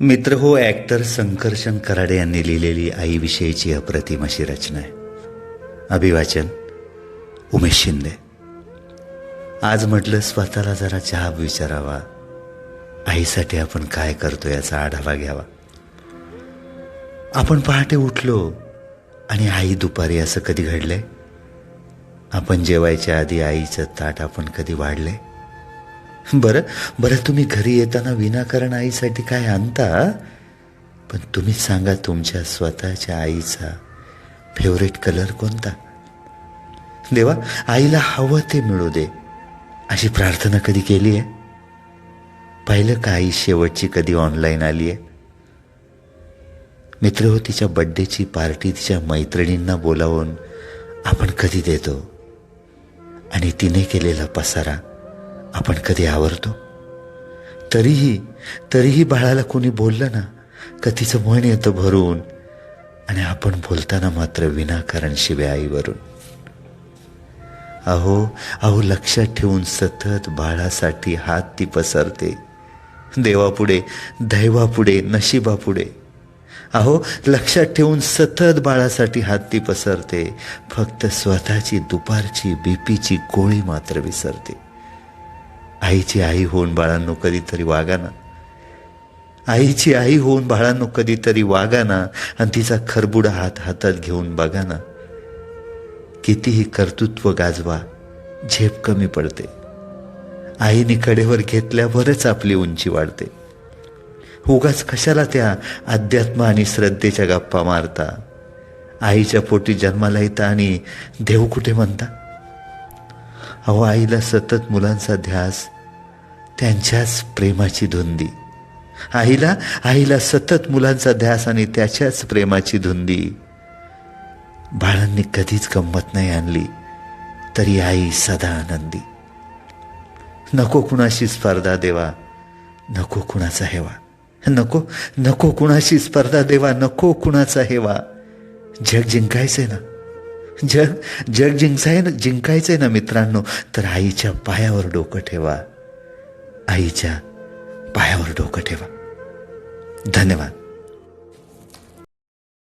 मित्र हो ॲक्टर संकर्षण कराडे यांनी लिहिलेली आईविषयीची अप्रतिम अशी रचना आहे. अभिवाचन उमेश शिंदे. आज म्हटलं स्वतःला जरा चहा विचारावा. आईसाठी आपण काय करतो याचा आढावा घ्यावा. आपण पहाटे उठलो आणि आई दुपारी असं कधी घडलंय? आपण जेवायच्या आधी आईचं ताट आपण कधी वाढले बरं बरं तुम्ही घरी येताना विनाकारण आईसाठी काय आणता? पण तुम्ही सांगा तुमच्या स्वतःच्या आईचा फेवरेट कलर कोणता? देवा आईला हवं ते मिळू दे. अशी प्रार्थना कधी केली आहे? पाहिलं का आई शेवटची कधी ऑनलाईन आली आहे मित्र हो तिच्या बड्डेची पार्टी तिच्या मैत्रिणींना बोलावून आपण कधी देतो? आणि तिने केलेला पसारा. आपण कधी आवरतो? तरीही तरीही बाळाला कोणी बोललं ना का तिचं मन येतं भरून? आणि आपण बोलताना मात्र विनाकारण शिव्या आईवरून. अहो अहो लक्षात ठेवून सतत बाळासाठी हात ती पसरते. देवापुढे दैवापुढे नशिबापुढे. अहो लक्षात ठेवून सतत बाळासाठी हात ती पसरते. फक्त स्वतःची दुपारची बीपीची गोळी मात्र विसरते. आईची आई होऊन बाळांनो कधीतरी वागा ना. आईची आई होऊन बाळांनो कधीतरी वागा ना आणि तिचा खरबुडा हात हातात घेऊन बघा ना. कितीही कर्तृत्व गाजवा झेप कमी पडते. आईने कडेवर घेतल्यावरच आपली उंची वाढते. उगाच कशाला त्या अध्यात्म आणि श्रद्धेच्या गप्पा मारता? आईच्या पोटी जन्माला येता आणि देव कुठे म्हणता? अहो आईला सतत मुलांचा ध्यास त्यांच्याच प्रेमाची धुंदी. आईला आईला सतत मुलांचा ध्यास आणि त्याच्याच प्रेमाची धुंदी. बाळांनी कधीच गंमत नाही आणली तरी आई सदा आनंदी. नको कुणाशी स्पर्धा देवा नको कुणाचा हेवा. नको नको कुणाशी स्पर्धा देवा नको कुणाचा हेवा. जग जिंकायचंय ना? जग जग जिंकाय ना आहे ना मित्रांनो तर आईच्या पायावर डोकं ठेवा. आईच्या पायावर डोकं ठेवा. धन्यवाद.